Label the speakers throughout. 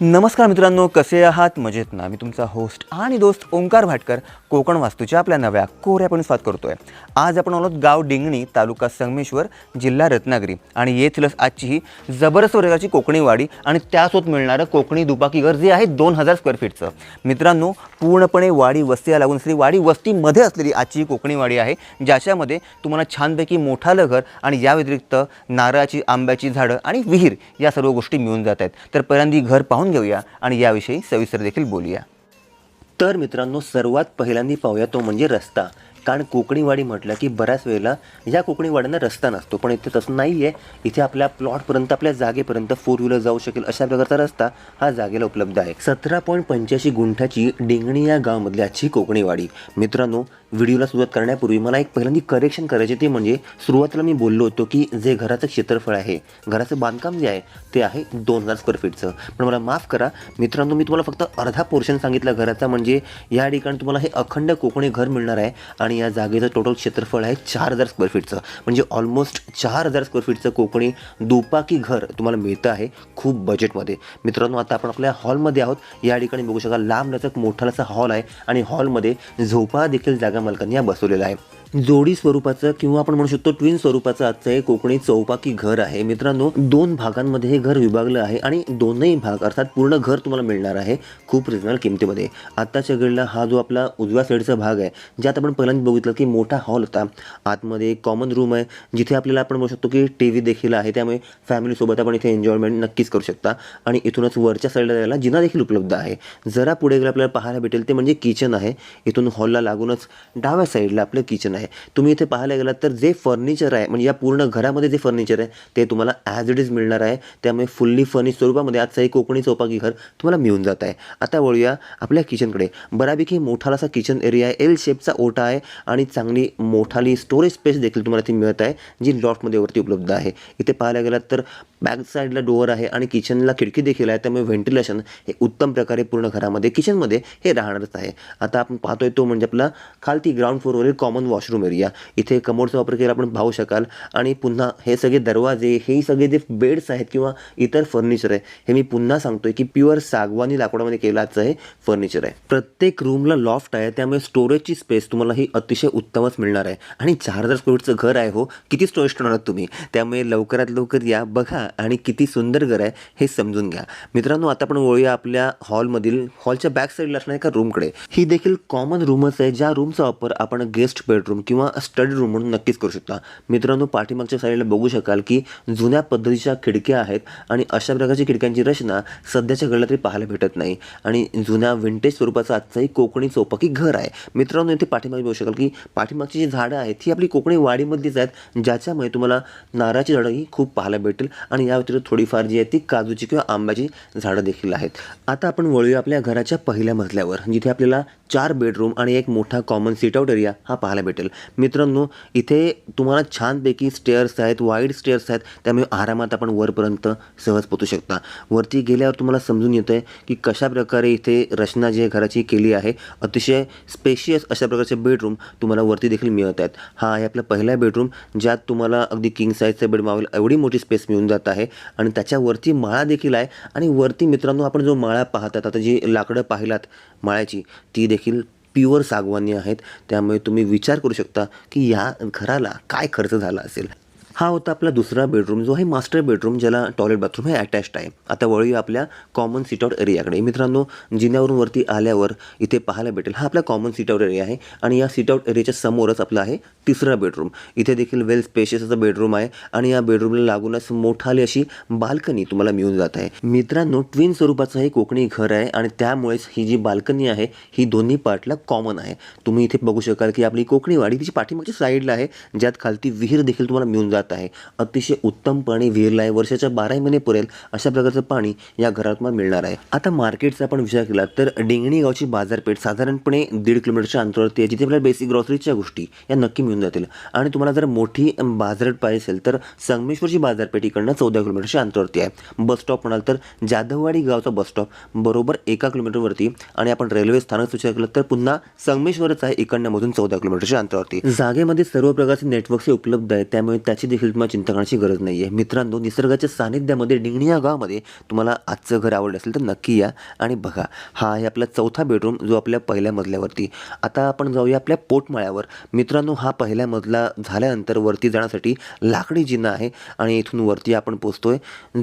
Speaker 1: नमस्कार मित्रांनो कसे आहात? मजेत ना? मी तुमचा होस्ट आणि दोस्त ओंकार भाटकर कोकण वास्तूच्या आपल्या नव्या कोऱ्यापणे स्वाद करतोय. आज आपण आलो गाव डिंगणी तालुका संगमेश्वर जिल्हा रत्नागिरी. आणि येथीलच आजची ही जबरदस्त वर्गाची कोकणी वाडी आणि त्यासोबत मिळणारं कोकणी दुपाकी घर जे आहे दोन हजार स्क्वेअर फीटचं मित्रांनो पूर्णपणे वाडी वस्तीला लागून असलेली वाडी वस्तीमध्ये असलेली आजची ही कोकणी वाडी आहे ज्याच्यामध्ये तुम्हाला छानपैकी मोठालं घर आणि या व्यतिरिक्त नारळाची आंब्याची झाडं आणि विहीर या सर्व गोष्टी मिळून जात आहेत. तर पहिल्यांदा घर पाहून घेऊया आणि याविषयी सविस्तर देखील बोलूया. तर मित्रांनो सर्वात पहिल्यांदा पाहूया तो म्हणजे रस्ता. कारण कोकणीवाडी म्हटलं की बऱ्याच वेळेला या कोकणीवाड्यांना रस्ता नसतो. पण इथे तसं नाही आहे इथे आपल्या प्लॉटपर्यंत आपल्या जागेपर्यंत फोर व्हीलर जाऊ शकेल अशा प्रकारचा रस्ता हा जागेला उपलब्ध आहे. सतरा पॉईंट पंच्याऐंशी गुंठाची डेंगणी या गावामधली आजची कोकणीवाडी. मित्रांनो व्हिडिओला सुरुवात करण्यापूर्वी मला एक पहिल्यांदा करेक्शन करायचे ते म्हणजे सुरुवातीला मी बोललो होतो की जे घराचं क्षेत्रफळ आहे घराचं बांधकाम जे आहे ते आहे दोन हजार स्क्वेअर फीटचं पण मला माफ करा मित्रांनो मी तुम्हाला फक्त अर्धा पोर्शन सांगितलं घराचा. म्हणजे या ठिकाणी तुम्हाला हे अखंड कोकणी घर मिळणार आहे आणि या जागेचं टोटल क्षेत्रफळ आहे चार हजार स्क्वेअर फीटचं म्हणजे ऑलमोस्ट चार हजार स्क्वेअर फीटचं कोकणी दुपाकी घर तुम्हाला मिळतं आहे खूप बजेटमध्ये मित्रांनो आता आपण आपल्या हॉलमध्ये आहोत. या ठिकाणी बघू शकाल लांब लचक मोठा असा हॉल आहे आणि हॉलमध्ये झोपा देखील जागा मालकांनी हा बसवलेला आहे जोडी स्वरूपाचं किंवा आपण म्हणू शकतो ट्विन स्वरूपाचं आजचं हे कोकणी चौपाकी घर आहे. मित्रांनो दोन भागांमध्ये हे घर विभागलं आहे आणि दोनही भाग अर्थात पूर्ण घर तुम्हाला मिळणार आहे खूप रिजनल किमतीमध्ये. आत्ताच्या घडीला हा जो आपला उजव्या साईडचा भाग आहे ज्यात आपण पहिल्यांदा बघितलं की मोठा हॉल होता. आतमध्ये एक कॉमन रूम आहे जिथे आपल्याला आपण म्हणू शकतो की टी व्ही देखील आहे त्यामुळे फॅमिलीसोबत आपण इथे एन्जॉयमेंट नक्कीच करू शकता. आणि इथूनच वरच्या साईडला जायला जिना देखील उपलब्ध आहे. जरा पुढे गेलं आपल्याला पाहायला भेटेल ते म्हणजे किचन आहे. इथून हॉलला लागूनच डाव्या साईडला आपलं किचन आहे. तुम्ही इथे पाहायला गेलात तर जे फर्निचर आहे म्हणजे या पूर्ण घरामध्ये जे फर्निचर आहे ते तुम्हाला ॲज इट इज मिळणार आहे. त्यामुळे फुल्ली फर्निश स्वरूपामध्ये आज एक कोकणी चौपाकी घर तुम्हाला मिळून जात आहे. आता वळूया आपल्या किचनकडे बऱ्यापैकी मोठाला असा किचन एरिया आहे. एल शेपचा ओटा आहे आणि चांगली मोठाली स्टोरेज स्पेस देखील तुम्हाला ती मिळत आहे जी लॉटमध्ये वरती उपलब्ध आहे. इथे पाहायला गेलात तर बॅक साईडला डोअर आहे आणि किचनला खिडकी देखील आहे त्यामुळे व्हेंटिलेशन हे उत्तम प्रकारे पूर्ण घरामध्ये किचनमध्ये हे राहणारच आहे. आता आपण पाहतोय तो म्हणजे आपला खालती ग्राउंड फ्लोअरवरील कॉमन वॉशरूम एरिया इथे कमोडचा वापर केला आपण पाहू शकाल. आणि पुन्हा हे सगळे दरवाजे हे सगळे जे बेड्स आहेत किंवा इतर फर्निचर आहे हे मी पुन्हा सांगतोय की प्युअर सागवानी लाकडामध्ये केलाचं हे फर्निचर आहे. प्रत्येक रूमला लॉफ्ट आहे त्यामुळे स्टोरेजची स्पेस तुम्हाला ही अतिशय उत्तमच मिळणार आहे. आणि चार हजार स्क्वेअरचं घर आहे हो किती स्टोरेज ठेवणार तुम्ही? त्यामुळे लवकरात लवकर या. बघा आणि किती सुंदर घर आहे हे समजून घ्या. मित्रांनो आता आपण वळूया आपल्या हॉलमधील हॉलच्या बॅक साईडला असणाऱ्या एका रूमकडे ही देखील कॉमन रूमच आहे ज्या रूमचा वापर आपण गेस्ट बेडरूम किंवा स्टडी रूम म्हणून नक्कीच करू शकता. मित्रांनो पाठीमागच्या साईडला बघू शकाल की जुन्या पद्धतीच्या खिडक्या आहेत आणि अशा प्रकारची खिडक्यांची रचना सध्याच्या घडला तरी पाहायला भेटत नाही. आणि जुन्या विंटेज स्वरूपाचं आजचाही कोकणी चौपाकी घर आहे. मित्रांनो इथे पाठीमागे बघू शकाल की पाठीमागची जी झाडं आहेत ही आपली कोकणी वाडीमधलीच आहेत ज्याच्यामुळे तुम्हाला नारळाची झाडं ही खूप पाहायला भेटेल आणि या व्यतिरिक्त थोडीफार जी आहे ती काजूची किंवा आंब्याची झाडं देखील आहेत. आता आपण वळूया आपल्या घराच्या पहिल्या मजल्यावर जिथे आपल्याला चार बेडरूम आणि एक मोठा कॉमन सिट आउट एरिया हा पाहायला भेटेल. मित्रांनो इथे तुम्हाला छानपैकी स्टेअर्स आहेत वाईड स्टेअर्स आहेत त्यामुळे आरामात आपण वरपर्यंत सहज पोचू शकता. वरती गेल्यावर तुम्हाला समजून येतं आहे की कशा प्रकारे इथे रचना जी आहे घराची केली आहे अतिशय स्पेशियस अशा प्रकारचे बेडरूम तुम्हाला वरती देखील मिळत आहेत. हा आहे आपला पहिला बेडरूम ज्यात तुम्हाला अगदी किंग साईजचा बेड मावेल एवढी मोठी स्पेस मिळून आहे आणि त्याच्यावरती माळा देखील आहे. आणि वरती मित्रांनो आपण जो माळा पाहतात आता जी लाकडं पाहिलात माळ्याची ती देखील प्युअर सागवानी आहेत. त्यामुळे तुम्ही विचार करू शकता की या घराला काय खर्च झाला असेल. हा होता आपला दुसरा बेडरूम जो आहे मास्टर बेडरूम ज्याला टॉयलेट बाथरूम हे अटॅच्ड आहे. आता वळूया आपल्या कॉमन सिट आउट एरियाकडे मित्रांनो जिन्यावरून वरती आल्यावर इथे पाहायला भेटेल हा आपला कॉमन सिट आउट एरिया आहे आणि या सिट आउट एरियाच्या समोरच आपला आहे तिसरा बेडरूम इथे देखील वेल स्पेशियस असा बेडरूम आहे आणि या बेडरूमला लागूनच मोठाली अशी बाल्कनी तुम्हाला मिळून जात आहे. मित्रांनो ट्विन स्वरूपाचं हे कोकणी घर आहे आणि त्यामुळेच ही जी बाल्कनी आहे ही दोन्ही पार्टला कॉमन आहे. तुम्ही इथे बघू शकाल की आपली कोकणी वाडी तिची पाठीमागच्या साईडला आहे ज्यात खालती विहीर देखील तुम्हाला मिळून जात आहे. अतिशय उत्तम पाणी विहिरला आहे वर्षाच्या बाराही महिने पुरेल अशा प्रकारचं पाणी या घरात मिळणार आहे. आता मार्केटचा आपण विचार केला तर डिंगणी गावची बाजारपेठ साधारणपणे दीड किलोमीटरच्या अंतरावरती आहे जिथे आपल्याला बेसिक ग्रॉसरीच्या गोष्टी या नक्की मिळून जातील. आणि तुम्हाला जर मोठी बाजारपेठ पाहिजे असेल तर संगमेश्वरची बाजारपेठ इकडनं चौदा किलोमीटरच्या अंतरावरती आहे. बस स्टॉप म्हणाल तर जाधववाडी गावचा बस स्टॉप बरोबर एका किलोमीटरवरती. आणि आपण रेल्वे स्थानक विचार केलं तर पुन्हा संगमेश्वरच आहे इकडनं मधून चौदा किलोमीटरच्या अंतरावरती. जागेमध्ये सर्व प्रकारचे नेटवर्क्स उपलब्ध आहेत त्यामुळे त्याची देखील चिंता करण्याची गरज नाही आहे मित्रांनो निसर्गाच्या सानिध्यामध्ये डिंगणी या गावामध्ये तुम्हाला आजचं घर आवडलं असेल तर नक्की या आणि बघा. हा आहे आपला चौथा बेडरूम जो आपल्या पहिल्या मजल्यावरती. आता आपण जाऊया आपल्या पोटमाळ्यावर. मित्रांनो हा पहिल्या मजला झाल्यानंतर वरती जाण्यासाठी लाकडी जिना आहे आणि इथून वरती आपण पोचतोय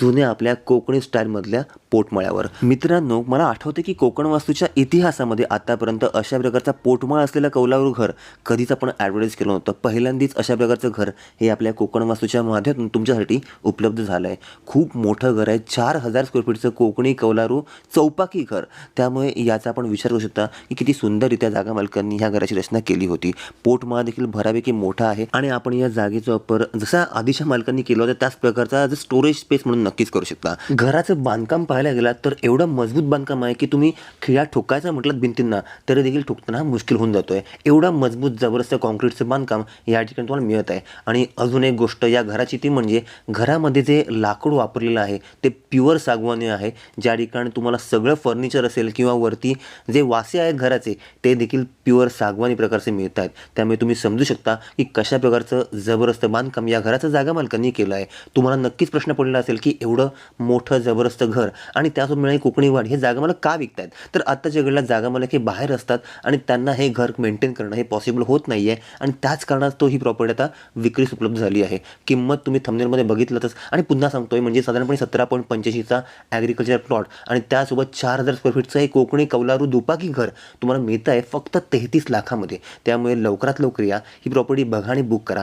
Speaker 1: जुन्या आपल्या कोकणी स्टाईलमधल्या पोटमाळ्यावर. मित्रांनो मला आठवते की कोकण वास्तूच्या इतिहासामध्ये आतापर्यंत अशा प्रकारचा पोटमाळ असलेलं कौलारू घर कधीच आपण ॲडव्हर्टाईज केलं नव्हतं. पहिल्यांदाच अशा प्रकारचं घर हे आपल्या कोकण वास्तूच्या माध्यमातून तुमच्यासाठी उपलब्ध झालं आहे खूप मोठं घर आहे. चार हजार स्क्वेअर फीटचं कोकणी कौलारू चौपाकी घर. त्यामुळे याचा आपण विचार करू शकता की किती सुंदररित्या जागा मालकांनी ह्या घराची रचना केली होती. पोटमाळा देखील भरापैकी मोठा आहे आणि आपण या जागेचा वापर जसा आधीच्या मालकांनी केला होता त्याच प्रकारचा स्टोरेज स्पेस म्हणून नक्कीच करू शकता. घराचं बांधकाम पाहायला गेला तर एवढं मजबूत बांधकाम आहे की तुम्ही खिळा ठोकायचं म्हटलं भिंतींना तरी देखील ठोकताना मुश्किल होऊन जातोय. एवढं मजबूत जबरदस्त कॉन्क्रीटचं बांधकाम या ठिकाणी तुम्हाला मिळत आहे आणि अजून एक गोष्ट गोष्ट या घराची ती म्हणजे घरामध्ये जे लाकूड वापरलेलं आहे ते प्युअर सागवानी आहे ज्या ठिकाणी तुम्हाला सगळं फर्निचर असेल किंवा वरती जे वासे आहेत घराचे ते देखील प्युअर सागवानी प्रकारचे मिळत आहेत. त्यामुळे तुम्ही समजू शकता की कशा प्रकारचं जबरदस्त बांधकाम या घराचं जागा मालकांनी केलं आहे. तुम्हाला नक्कीच प्रश्न पडलेला असेल की एवढं मोठं जबरदस्त घर आणि त्यासोबत मिळणारी कोकणी वाढ हे जागा मला का विकतायत? तर आत्ताच्या घडीला जागा मालक हे बाहेर असतात आणि त्यांना हे घर मेंटेन करणं हे पॉसिबल होत नाही आहे आणि त्याच कारणात तो ही प्रॉपर्टी आता विक्रीस उपलब्ध झाली आहे. किंमत तुम्ही थंबनेलमध्ये बघितलंच आणि पुन्हा सांगतोय म्हणजे साधारणपणे सतरा पॉईंट पंच्याऐंशीचा ॲग्रिकल्चर प्लॉट आणि त्यासोबत चार हजार स्क्वेअर फीटचं हे कोकणी कौलारू दुपाकी घर तुम्हाला मिळतं आहे फक्त तेहतीस लाखामध्ये. त्यामुळे लवकरात लवकर या. ही प्रॉपर्टी बघा आणि बुक करा.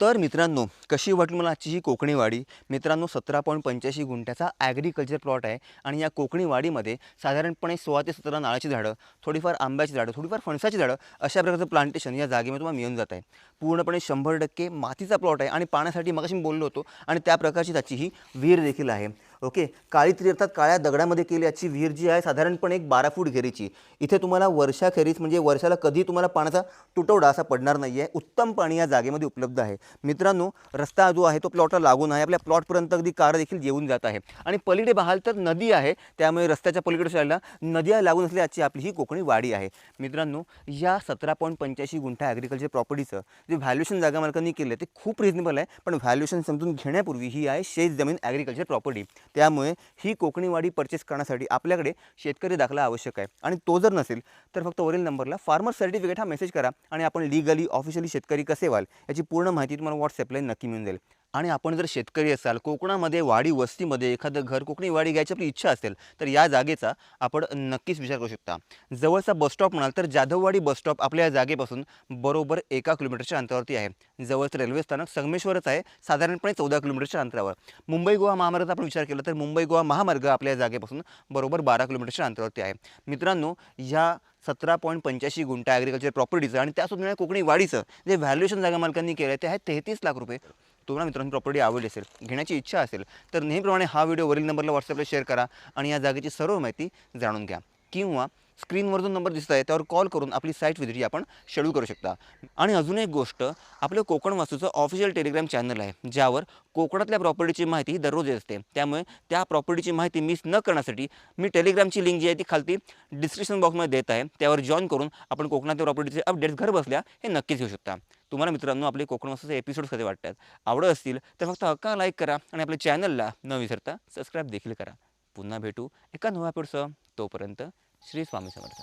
Speaker 1: तर मित्रांनो कशी वाटली मला आजची ही कोकणीवाडी मित्रांनो सतरा पॉईंट पंच्याऐंशी गुंठ्याचा ॲग्रिकल्चर प्लॉट आहे आणि या कोकणीवाडीमध्ये साधारणपणे सोळा ते सतरा नाळाची झाडं थोडीफार आंब्याची झाडं थोडीफार फणसाची झाडं अशा प्रकारचं प्लांटेशन या जागेमध्ये तुम्हाला मिळून जात आहे. पूर्णपणे शंभर टक्के मातीचा प्लॉट आहे आणि पाण्यासाठी मगाशी मी बोललो होतो आणि त्या प्रकारची त्याची ही विहीर देखील आहे. ओके काळी त्रि अर्थात काळ्या दगडामध्ये केली याची विहीर जी आहे साधारणपणे एक बारा फूट घेरीची. इथे तुम्हाला वर्षाखेरीज म्हणजे वर्षाला कधी तुम्हाला पाण्याचा तुटवडा असा पडणार नाही आहे उत्तम पाणी या जागेमध्ये उपलब्ध आहे. मित्रांनो रस्ता जो आहे तो प्लॉटला लागून आहे. आपल्या प्लॉटपर्यंत अगदी कार देखील येऊन जात आहे. आणि पलीकडे पाहाल तर नदी आहे त्यामुळे रस्त्याच्या पलीकडे साईडला नद्या लागून असल्याची आपली ही कोकणी वाडी आहे. मित्रांनो या सतरा पॉईंट पंच्याऐंशी गुंठा ॲग्रिकल्चर प्रॉपर्टीचं जे व्हॅल्युएशन जागा मालकांनी केलं आहे ते खूप रिजनेबल आहे. पण व्हॅल्युएशन समजून घेण्यापूर्वी ही आहे शेत जमीन ॲग्रिकल्चर प्रॉपर्टी त्यामुळे ही कोकणी वाडी परचेस करण्यासाठी आपल्याकडे शेतकरी दाखला आवश्यक आहे. आणि तो जर नसेल तर फक्त वरील नंबरला फार्मर सर्टिफिकेट हा मेसेज करा आणि आपण लिगली ऑफिशियली शेतकरी कसे व्हाल याची पूर्ण माहिती तुम्हाला व्हॉट्सअपला नक्की मिळून जाईल. आणि आपण जर शेतकरी असाल कोकणामध्ये वाडी वस्तीमध्ये एखादं घर कोकणी वाडी घ्यायची आपली इच्छा असेल तर या जागेचा आपण नक्कीच विचार करू शकता. जवळचा बसस्टॉप म्हणाल तर जाधववाडी बसस्टॉप आपल्या या जागेपासून बरोबर एका किलोमीटरच्या अंतरावरती आहे. जवळचं रेल्वे स्थानक संगमेश्वरच आहे साधारणपणे चौदा किलोमीटरच्या अंतरावर. मुंबई गोवा महामार्गाचा आपण विचार केला तर मुंबई गोवा महामार्ग आपल्या या जागेपासून बरोबर बारा किलोमीटरच्या अंतरावरती आहे. मित्रांनो ह्या सतरा पॉईंट पंच्याऐंशी गुंठा ॲग्रिकल्चर प्रॉपर्टीचं आणि त्यासोबत कोकणी वाढीचं जे व्हॅल्युएशन जागा मालकांनी केलं आहे ते आहे तेहतीस लाख रुपये. तुम्हाला मित्रांनो प्रॉपर्टी आवडली असेल घेण्याची इच्छा असेल तर नेहमीप्रमाणे हा व्हिडिओ वरील नंबरला व्हॉट्सअपला शेअर करा आणि या जागेची सर्व माहिती जाणून घ्या. किंवा स्क्रीनवर जो नंबर दिसत आहे त्यावर कॉल करून आपली साईट विजिट आपण शेड्यूल करू शकता. आणि अजून एक गोष्ट आपलं कोकण वास्तूचं ऑफिशियल टेलिग्राम चॅनल आहे ज्यावर कोकणातल्या प्रॉपर्टीची माहिती दररोज असते. त्यामुळे त्या प्रॉपर्टीची माहिती मिस न करण्यासाठी मी टेलिग्रामची लिंक जी आहे ती खालती डिस्क्रिप्शन बॉक्समध्ये देत आहे. त्यावर जॉईन करून आपण कोकणातल्या प्रॉपर्टीचे अपडेट्स घर बसल्या हे नक्कीच घेऊ शकता. तुम्हाला मित्रांनो आपले कोकण वास्तूचे एपिसोड्स कसे वाटतात आवडत असतील तर फक्त हक्का लाईक करा आणि आपल्या चॅनलला न विसरता सबस्क्राईब देखील करा. पुन्हा भेटू एका नव्या एपिसोडसह तोपर्यंत श्री स्वामी समर्थ